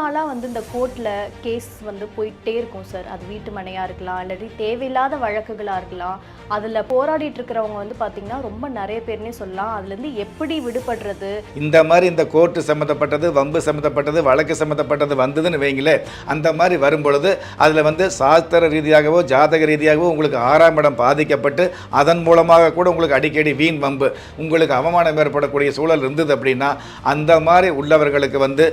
நாளாக வந்து இந்த கோர்ட்டில் கேஸ் வந்து போயிட்டே இருக்கும் சார் அது வீட்டு மனையாக இருக்கலாம் இல்லாட்டி தேவையில்லாத வழக்குகளாக இருக்கலாம். அதில் போராடிட்டு இருக்கிறவங்க வந்து பார்த்திங்கன்னா ரொம்ப நிறைய பேர்னே சொல்லலாம். அதுலேருந்து எப்படி விடுபடுறது? இந்த மாதிரி இந்த கோர்ட்டு சம்மந்தப்பட்டது வம்பு சம்மந்தப்பட்டது வழக்கு சம்மந்தப்பட்டது வந்ததுன்னு வைங்களேன் அந்த மாதிரி வரும்பொழுது அதில் வந்து சாஸ்திர ரீதியாகவோ ஜாதக ரீதியாகவோ உங்களுக்கு ஆறாம் இடம் பாதிக்கப்பட்டு அதன் மூலமாக கூட உங்களுக்கு அடிக்கடி வீண் வம்பு உங்களுக்கு அவமானம் ஏற்படக்கூடிய சூழல் இருந்தது அப்படின்னா அந்த மாதிரி உள்ளவர்களுக்கு வந்து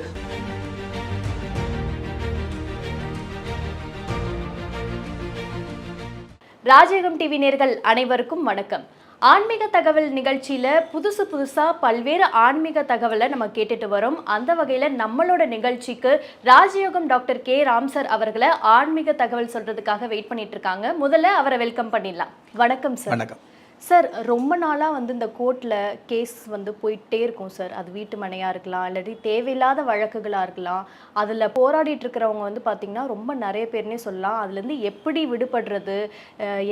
ராஜயோகம் டிவி நேர்கள் அனைவருக்கும் வணக்கம். ஆன்மீக தகவல் நிகழ்ச்சியில புதுசு புதுசா பல்வேறு ஆன்மீக தகவலை நம்ம கேட்டுட்டு வரோம். அந்த வகையில நம்மளோட நிகழ்ச்சிக்கு ராஜயோகம் டாக்டர் கே. ராம் சார் அவர்களை ஆன்மீக தகவல் சொல்றதுக்காக வெயிட் பண்ணிட்டு இருக்காங்க. முதல்ல அவரை வெல்கம் பண்ணிடலாம். வணக்கம் சார். வணக்கம். சார் ரொம்ப நாளாக வந்து இந்த கோர்ட்டில் கேஸ் வந்து போயிட்டே இருக்கும் சார். அது வீட்டு மனையாக இருக்கலாம் இல்லாட்டி தேவையில்லாத வழக்குகளாக இருக்கலாம். அதில் போராடிட்டு இருக்கிறவங்க வந்து பார்த்திங்கன்னா ரொம்ப நிறைய பேர்னே சொல்லலாம். அதுலேருந்து எப்படி விடுபடுறது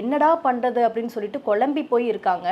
என்னடா பண்ணுறது அப்படின்னு சொல்லிட்டு குழம்பி போய் இருக்காங்க.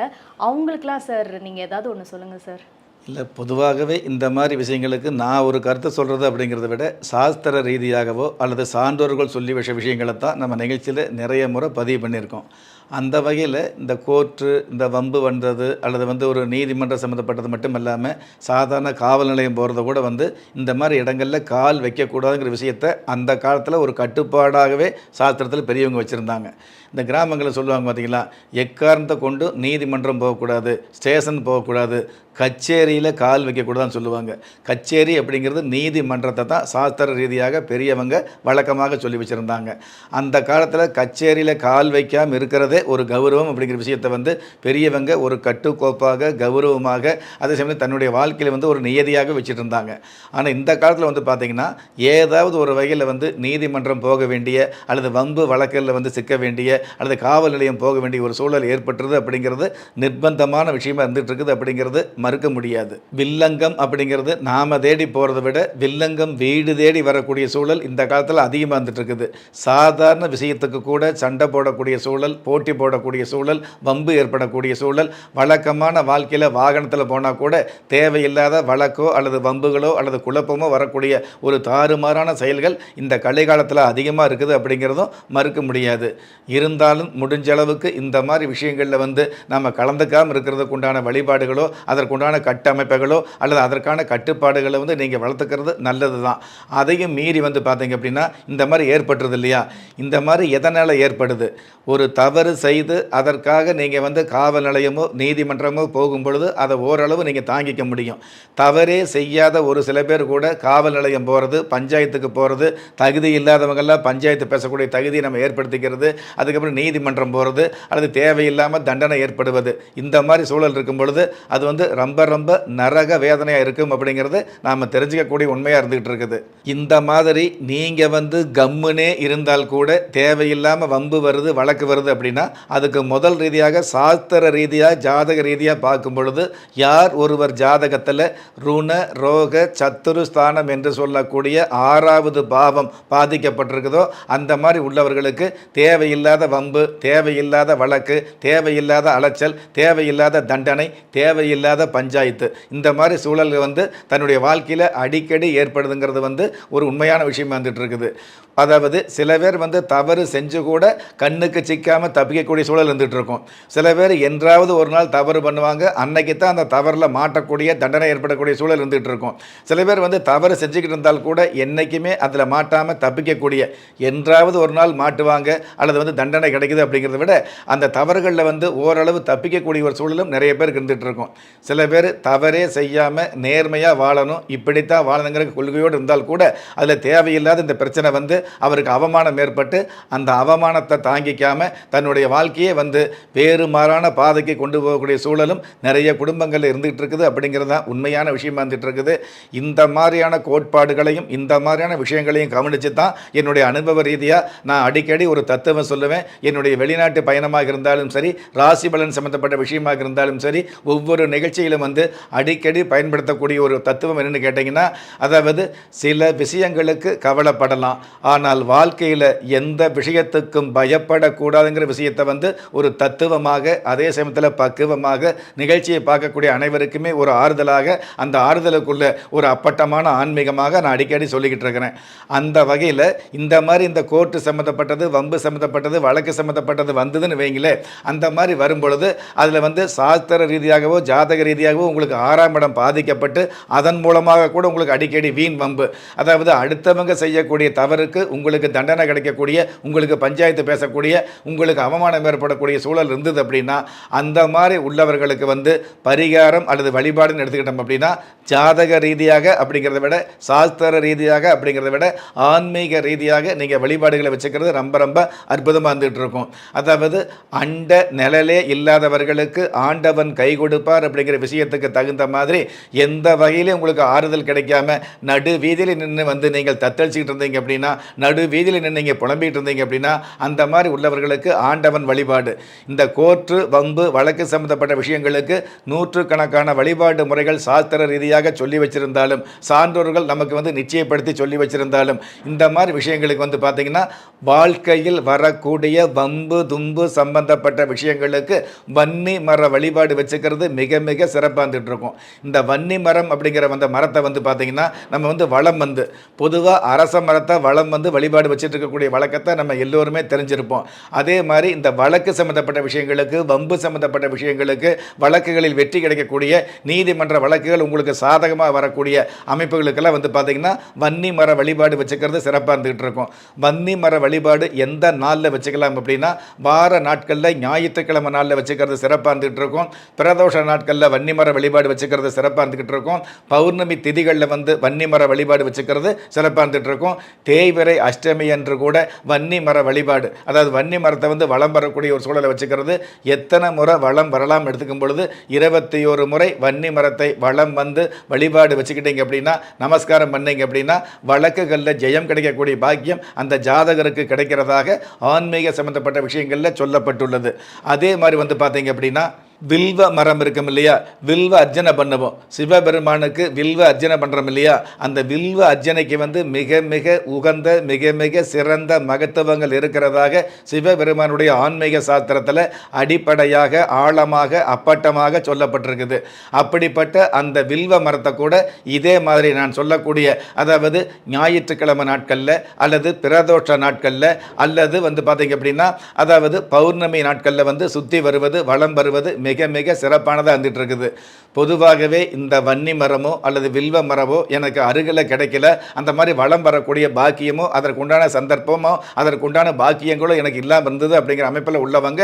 அவங்களுக்குலாம் சார் நீங்கள் ஏதாவது ஒன்று சொல்லுங்கள் சார். இல்லை பொதுவாகவே இந்த மாதிரி விஷயங்களுக்கு நான் ஒரு கருத்தை சொல்கிறது அப்படிங்கிறத விட சாஸ்திர ரீதியாகவோ அல்லது சான்றோர்கள் சொல்லி விஷ விஷயங்களை தான் நம்ம நிகழ்ச்சியில் நிறைய முறை பதிவு பண்ணியிருக்கோம். அந்த வகையில் இந்த கோர்ட்டு இந்த வம்பு வந்தது அல்லது வந்து ஒரு நீதிமன்றம் சம்மந்தப்பட்டது மட்டும் இல்லாமல் சாதாரண காவல் நிலையம் போகிறத கூட வந்து இந்த மாதிரி இடங்களில் கால் வைக்கக்கூடாதுங்கிற விஷயத்தை அந்த காலத்தில் ஒரு கட்டுப்பாடாகவே சாஸ்திரத்தில் பெரியவங்க வச்சுருந்தாங்க. இந்த கிராமங்களில் சொல்லுவாங்க பார்த்தீங்களா எக்காரணத்தை கொண்டு நீதிமன்றம் போகக்கூடாது ஸ்டேஷன் போகக்கூடாது கச்சேரியில் கால் வைக்கக்கூடாதுன்னு சொல்லுவாங்க. கச்சேரி அப்படிங்கிறது நீதிமன்றத்தை தான் சாஸ்திர ரீதியாக பெரியவங்க வழக்கமாக சொல்லி வச்சுருந்தாங்க. அந்த காலத்தில் கச்சேரியில் கால் வைக்காமல் இருக்கிறது ஒரு கௌரவம் அப்படிங்கிற விஷயத்தை வந்து பெரியவங்க ஒரு கட்டுக்கோப்பாக கௌரவமாக அதே சமயம் தன்னுடைய வாழ்க்கையில் வந்து ஒரு நியதியாக வச்சுட்டு இருந்தாங்க ஆனால் இந்த காலத்தில் வந்து பார்த்திங்கன்னா ஏதாவது ஒரு வகையில் வந்து நீதிமன்றம் போக வேண்டிய அல்லது வம்பு வழக்கில் வந்து சிக்க வேண்டிய அல்லது காவல் நிலையம் போக வேண்டிய ஒரு சூழல் ஏற்பட்டுருது அப்படிங்கிறது நிர்பந்தமான விஷயமா இருந்துகிட்டு இருக்குது அப்படிங்கிறது மறுக்க முடியாது. வில்லங்கம் அப்படிங்கிறது நாம தேடி போகிறத விட வில்லங்கம் வீடு தேடி வரக்கூடிய சூழல் இந்த காலத்தில் அதிகமாக இருந்துட்டு இருக்குது சாதாரண விஷயத்துக்கு கூட சண்டை போடக்கூடிய சூழல் போட்டி போடக்கூடிய சூழல் வம்பு ஏற்படக்கூடிய சூழல் வழக்கமான வாழ்க்கையில் வாகனத்தில் போனால் கூட தேவையில்லாத வழக்கோ அல்லது வம்புகளோ அல்லது குழப்பமோ வரக்கூடிய ஒரு தாறுமாறான செயல்கள் இந்த கலைகாலத்தில் அதிகமாக இருக்குது அப்படிங்கிறதும் மறுக்க முடியாது. இருந்தாலும் முடிஞ்ச அளவுக்கு இந்த மாதிரி விஷயங்களில் வந்து நம்ம கலந்துக்காமல் இருக்கிறதுக்கு உண்டான வழிபாடுகளோ அதற்குண்டான கட்டமைப்புகளோ அல்லது அதற்கான கட்டுப்பாடுகளை வந்து நீங்கள் வளர்த்துக்கிறது நல்லது தான் அதையும் மீறி வந்து பார்த்தீங்க அப்படின்னா இந்த மாதிரி ஏற்பட்டுறது இல்லையா? இந்த மாதிரி எதனால் ஏற்படுது? ஒரு தவறு செய்து அதற்காக நீங்கள் வந்து காவல் நிலையமோ நீதிமன்றமோ போகும் பொழுது அதை ஓரளவு நீங்கள் தாங்கிக்க முடியும். தவறே செய்யாத ஒரு சில பேர் கூட காவல் நிலையம் போகிறது பஞ்சாயத்துக்கு போகிறது தகுதி இல்லாதவங்கெல்லாம் பஞ்சாயத்து பேசக்கூடிய தகுதியை நம்ம ஏற்படுத்திக்கிறது அதுக்கப்புறம் நீதிமன்றம் போகிறது அல்லது தேவையில்லாமல் தண்டனை ஏற்படுவது. இந்த மாதிரி சூழல் இருக்கும் பொழுது அது வந்து ரொம்ப ரொம்ப நரக வேதனையாக இருக்கும் அப்படிங்கிறது நாம் தெரிஞ்சுக்கக்கூடிய உண்மையாக இருந்துகிட்டு இருக்குது. இந்த மாதிரி நீங்கள் வந்து கம்முனே இருந்தால் கூட தேவையில்லாமல் வம்பு வருது வழக்கு வருது அப்படின்னா அதுக்கு முதல் ரீதியாக சாஸ்திர ரீதியாக ஜாதக ரீதியாக பார்க்கும் பொழுது யார் ஒருவர் ஜாதகத்தில் ருண ரோக சத்துரு ஸ்தானம் என்று சொல்லக்கூடிய ஆறாவது பாவம் பாதிக்கப்பட்டிருக்குதோ அந்த மாதிரி உள்ளவர்களுக்கு தேவையில்லாத வம்பு தேவையில்லாத வழக்கு தேவையில்லாத அலைச்சல் தேவையில்லாத தண்டனை தேவையில்லாத பஞ்சாயத்து இந்த மாதிரி சூழல் வந்து தன்னுடைய வாழ்க்கையில் அடிக்கடி ஏற்படுதுங்கிறது வந்து ஒரு உண்மையான விஷயம் வந்துட்டு இருக்குது. அதாவது சில பேர் வந்து தவறு செஞ்சு கூட கண்ணுக்கு சிக்காமல் தப்பி தப்பிக்கக்கூடிய சூழல் இருந்துகிட்டு இருக்கும் சில பேர் என்றாவது ஒரு நாள் தவறு பண்ணுவாங்க அன்னைக்கு தான் அந்த தவறில் மாட்டக்கூடிய தண்டனை ஏற்படக்கூடிய சூழல் இருந்துகிட்டு இருக்கும் சில பேர் வந்து தவறு செஞ்சுக்கிட்டு இருந்தால் கூட என்றைக்குமே அதில் மாட்டாமல் தப்பிக்கக்கூடிய என்றாவது ஒரு நாள் மாட்டுவாங்க அல்லது வந்து தண்டனை கிடைக்குது அப்படிங்கிறத விட அந்த தவறுகளில் வந்து ஓரளவு தப்பிக்கக்கூடிய ஒரு சூழலும் நிறைய பேருக்கு இருந்துகிட்டு இருக்கும் சில பேர் தவறே செய்யாமல் நேர்மையாக வாழணும் இப்படித்தான் வாழணுங்கிற கொள்கையோடு இருந்தால் கூட அதில் தேவையில்லாத இந்த பிரச்சனை வந்து அவருக்கு அவமானம் ஏற்பட்டு அந்த அவமானத்தை தாங்கிக்காம தன்னுடைய வாழ்க்கையே வந்து வேறு மாறான பாதைக்கு கொண்டு போகக்கூடிய சூழலும் நிறைய குடும்பங்களில் இருந்துகிட்டு இருக்குது அப்படிங்கிறது தான் உண்மையான விஷயமா இருந்துட்டு இருக்குது இந்த மாதிரியான கோட்பாடுகளையும் இந்த மாதிரியான விஷயங்களையும் கவனித்து தான் என்னுடைய அனுபவ ரீதியாக நான் அடிக்கடி ஒரு தத்துவம் சொல்லுவேன். என்னுடைய வெளிநாட்டு பயணமாக இருந்தாலும் சரி ராசி பலன் சம்மந்தப்பட்ட விஷயமாக இருந்தாலும் சரி ஒவ்வொரு நிகழ்ச்சியிலும் வந்து அடிக்கடி பயன்படுத்தக்கூடிய ஒரு தத்துவம் என்னன்னு கேட்டிங்கன்னா அதாவது சில விஷயங்களுக்கு கவலைப்படலாம். ஆனால் வாழ்க்கையில் எந்த விஷயத்துக்கும் பயப்படக்கூடாதுங்கிற விஷயத்தை விஷயத்தை வந்து ஒரு தத்துவமாக அதே சமயத்தில் பக்குவமாக நிகழ்ச்சியை பார்க்கக்கூடிய அனைவருக்குமே ஒரு ஆறுதலாக அந்த ஆறுதலுக்குள்ள ஒரு அப்பட்டமான ஆன்மீகமாக நான் அடிக்கடி சொல்லிக்கிட்டு இருக்கிறேன். அந்த வகையில் இந்த மாதிரி இந்த கோர்ட்டு சம்மந்தப்பட்டது வம்பு சம்மந்தப்பட்டது வழக்கு சம்மந்தப்பட்டது வந்ததுன்னு வைங்களேன் அந்த மாதிரி வரும்பொழுது அதில் வந்து சாஸ்திர ரீதியாகவோ ஜாதக ரீதியாகவோ உங்களுக்கு ஆறாம் இடம் பாதிக்கப்பட்டு அதன் மூலமாக கூட உங்களுக்கு அடிக்கடி வீண் வம்பு. அதாவது அடுத்தவங்க செய்யக்கூடிய தவறுக்கு உங்களுக்கு தண்டனை கிடைக்கக்கூடிய உங்களுக்கு பஞ்சாயத்து பேசக்கூடிய உங்களுக்கு அவமானம் ஏற்படக்கூடிய சூழல் இருந்தது அப்படின்னா அந்த மாதிரி உள்ளவர்களுக்கு வந்து பரிகாரம் அல்லது வழிபாடுன்னு எடுத்துக்கிட்டோம் அப்படின்னா ஜாதக ரீதியாக அப்படிங்கிறத விட சாஸ்திர ரீதியாக அப்படிங்கிறத விட ஆன்மீக ரீதியாக நீங்கள் வழிபாடுகளை வச்சுக்கிறது ரொம்ப ரொம்ப அற்புதமாக இருந்துகிட்டு இருக்கும். அதாவது அண்ட நிழலே இல்லாதவர்களுக்கு ஆண்டவன் கை கொடுப்பார் அப்படிங்கிற விஷயத்துக்கு தகுந்த மாதிரி எந்த வகையிலும் உங்களுக்கு ஆறுதல் கிடைக்காம நடு வீதியில் நின்று வந்து நீங்கள் தத்தளிச்சுக்கிட்டு இருந்தீங்க அப்படின்னா நடு வீதியில் நின்று நீங்கள் புலம்பிகிட்டு இருந்தீங்க அப்படின்னா அந்த மாதிரி உள்ளவர்களுக்கு ஆண்டவன் வழிபாடு. இந்த கோர்ட்டு வம்பு வழக்கு சம்பந்தப்பட்ட விஷயங்களுக்கு நூற்றுக்கணக்கான வழிபாடு முறைகள் சாஸ்திர ரீதியாக சொல்லி வச்சிருந்தாலும் சான்றோர்கள் நமக்கு வந்து நிச்சயப்படுத்தி சொல்லி வச்சிருந்தாலும் இந்த மாதிரி விஷயங்களுக்கு வந்து பார்த்தீங்கன்னா வாழ்க்கையில் வரக்கூடிய வம்பு தும்பு சம்பந்தப்பட்ட விஷயங்களுக்கு வன்னி மர வழிபாடு வச்சுக்கிறது மிக மிக சிறப்பாக இருக்கும் இந்த வன்னி மரம் அப்படிங்கிற அந்த மரத்தை வந்து பார்த்தீங்கன்னா நம்ம வந்து வளம் வந்து பொதுவாக அரச மரத்தை வளம் வந்து வழிபாடு வச்சுட்டு இருக்கக்கூடிய வழக்கத்தை நம்ம எல்லோருமே தெரிஞ்சிருப்போம். அதே மாதிரி இந்த வழக்கு சம்மந்தப்பட்ட விஷயங்களுக்கு வம்பு சம்மந்தப்பட்ட விஷயங்களுக்கு வழக்குகளில் வெற்றி கிடைக்கக்கூடிய நீதிமன்ற வழக்குகள் உங்களுக்கு சாதகமாக வரக்கூடிய அமைப்புகளுக்கெல்லாம் வந்து பார்த்தீங்கன்னா வன்னி மர வழிபாடு வச்சுக்கிறது சிறப்பாக இருந்துகிட்டு இருக்கும். வன்னி மர வழிபாடு எந்த நாளில் வச்சுக்கலாம் அப்படின்னா வார நாட்களில் ஞாயிற்றுக்கிழமை நாளில் வச்சுக்கிறது சிறப்பாக இருந்துகிட்டு இருக்கும். பிரதோஷ நாட்களில் வன்னி மர வழிபாடு வச்சுக்கிறது சிறப்பாக இருந்துகிட்டு இருக்கும். பௌர்ணமி திதிகளில் வந்து வன்னி மர வழிபாடு வச்சுக்கிறது சிறப்பாக இருந்துகிட்டு இருக்கும். தேய்பிறை அஷ்டமி என்று கூட வன்னி மர வழிபாடு அதாவது வன்னி மரத்தை வந்து வளம் வரக்கூடிய ஒரு சூழலை வச்சுக்கிறது. எத்தனை முறை வளம் வரலாம் எடுத்துக்கும் பொழுது இருபத்தி ஒரு முறை வன்னி மரத்தை வளம் வந்து வழிபாடு வச்சுக்கிட்டீங்க அப்படின்னா நமஸ்காரம் பண்ணீங்க அப்படின்னா வழக்குகளில் ஜெயம் கிடைக்கக்கூடிய பாக்கியம் அந்த ஜாதகருக்கு கிடைக்கிறதாக ஆன்மீக சம்பந்தப்பட்ட விஷயங்களில் சொல்லப்பட்டுள்ளது. அதே மாதிரி வந்து பார்த்தீங்க அப்படின்னா வில்வ மரம் இருக்கும் இல்லையா? வில்வ அர்ஜனை பண்ணுவோம். சிவபெருமானுக்கு வில்வ அர்ஜனை பண்ணுறோம் இல்லையா? அந்த வில்வ அர்ஜனைக்கு வந்து மிக மிக உகந்த மிக மிக சிறந்த மகத்துவங்கள் இருக்கிறதாக சிவபெருமானுடைய ஆன்மீக சாஸ்திரத்தில் அடிப்படையாக ஆழமாக அப்பட்டமாக சொல்லப்பட்டிருக்குது. அப்படிப்பட்ட அந்த வில்வ மரத்தை கூட இதே மாதிரி நான் சொல்லக்கூடிய அதாவது ஞாயிற்றுக்கிழமை நாட்களில் அல்லது பிரதோஷ நாட்களில் அல்லது வந்து பார்த்தீங்க அப்படின்னா அதாவது பௌர்ணமி நாட்களில் வந்து சுற்றி வருவது வளம் வருவது மிக மிக சிறப்பானதாக இருந்துகிட்டு இருக்குது. பொதுவாகவே இந்த வன்னி மரமோ அல்லது வில்வ மரமோ எனக்கு அருகில் கிடைக்கல. அந்த மாதிரி வளம் வரக்கூடிய பாக்கியமோ அதற்குண்டான சந்தர்ப்பமோ அதற்குண்டான பாக்கியங்களோ எனக்கு இல்லாமல் இருந்தது அப்படிங்கிற அமைப்பில் உள்ளவங்க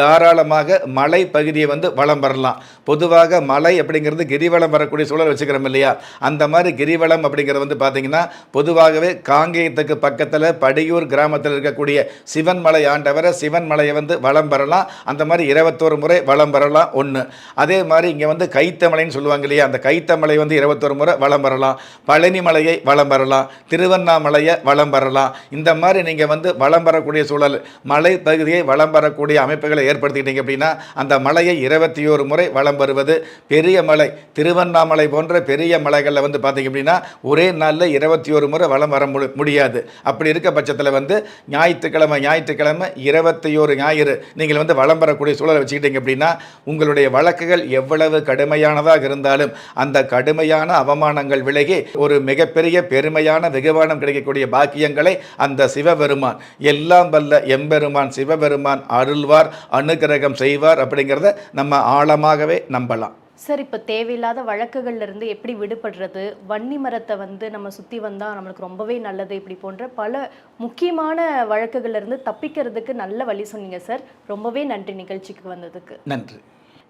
தாராளமாக மலை பகுதியை வந்து வளம் வரலாம். பொதுவாக மலை அப்படிங்கிறது கிரிவலம் வரக்கூடிய சூழல் வச்சுக்கிறோம் இல்லையா? அந்த மாதிரி கிரிவலம் அப்படிங்கிறது வந்து பார்த்தீங்கன்னா பொதுவாகவே காங்கேயத்துக்கு பக்கத்தில் படியூர் கிராமத்தில் இருக்கக்கூடிய சிவன் மலை ஆண்டவரை சிவன் மலையை வந்து வளம் வரலாம். அந்த மாதிரி இருபத்தோரு முறை வளம் வரலாம். ஒன்று அதே மாதிரி இங்கே வந்து கை கைத்தமலைன்னு சொல்லுவாங்க இல்லையா அந்த கைத்தமலை வந்து இருபத்தொரு முறை வளம் வரலாம். பழனி மலையை வளம் வரலாம். திருவண்ணாமலையை வளம் வரலாம். இந்த மாதிரி நீங்கள் வந்து வளம் வரக்கூடிய சூழல் மலை பகுதியை வளம் வரக்கூடிய அமைப்புகளை ஏற்படுத்திக்கிட்டீங்க அப்படின்னா அந்த மலையை இருபத்தி ஓரு முறை வளம் வருவது பெரிய மலை. திருவண்ணாமலை போன்ற பெரிய மலைகளில் வந்து பார்த்தீங்க அப்படின்னா ஒரே நாளில் இருபத்தி ஒரு முறை வளம் வர முடியாது. அப்படி இருக்க பட்சத்தில் வந்து ஞாயிற்றுக்கிழமை ஞாயிற்றுக்கிழமை இருபத்தி ஒரு ஞாயிறு நீங்கள் வந்து வளம் வரக்கூடிய சூழலை வச்சுக்கிட்டீங்க அப்படின்னா உங்களுடைய வழக்குகள் எவ்வளவு கடுமை கடுமையானதாக இருந்தாலும் அந்த கடுமையான அவமானங்கள் விலகி ஒரு மிகப்பெரிய பெருமையான வெகுமானம் கிடைக்கக்கூடிய பாக்கியங்களை அந்த சிவபெருமான் எல்லாம் வல்ல எம்பெருமான் சிவபெருமான் அருள்வார் அனுக்கிரகம் செய்வார் அப்படிங்கிறத நம்ம ஆழமாகவே நம்பலாம். சார் இப்போ தேவையில்லாத வழக்குகள்ல இருந்து எப்படி விடுபடுறது? வன்னி மரத்தை வந்து நம்ம சுற்றி வந்தால் நம்மளுக்கு ரொம்பவே நல்லது இப்படி போன்ற பல முக்கியமான வழக்குகள்ல இருந்து தப்பிக்கிறதுக்கு நல்ல வழி சொன்னீங்க சார். ரொம்பவே நன்றி நிகழ்ச்சிக்கு வந்ததுக்கு. நன்றி.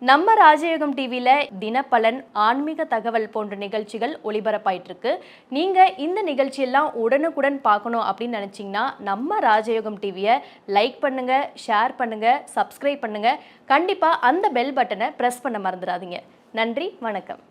நம்ம ராஜயோகம் டிவியில் தினப்பலன் ஆன்மீக தகவல் போன்ற நிகழ்ச்சிகள் ஒளிபரப்பாயிட்டு இருக்கு நீங்கள் இந்த நிகழ்ச்சியெல்லாம் உடனுக்குடன் பார்க்கணும் அப்படின்னு நினச்சிங்கன்னா நம்ம ராஜயோகம் டிவியை லைக் பண்ணுங்கள் ஷேர் பண்ணுங்கள் சப்ஸ்கிரைப் பண்ணுங்கள் கண்டிப்பாக அந்த பெல் பட்டனை ப்ரெஸ் பண்ண மறந்துடாதீங்க. நன்றி வணக்கம்.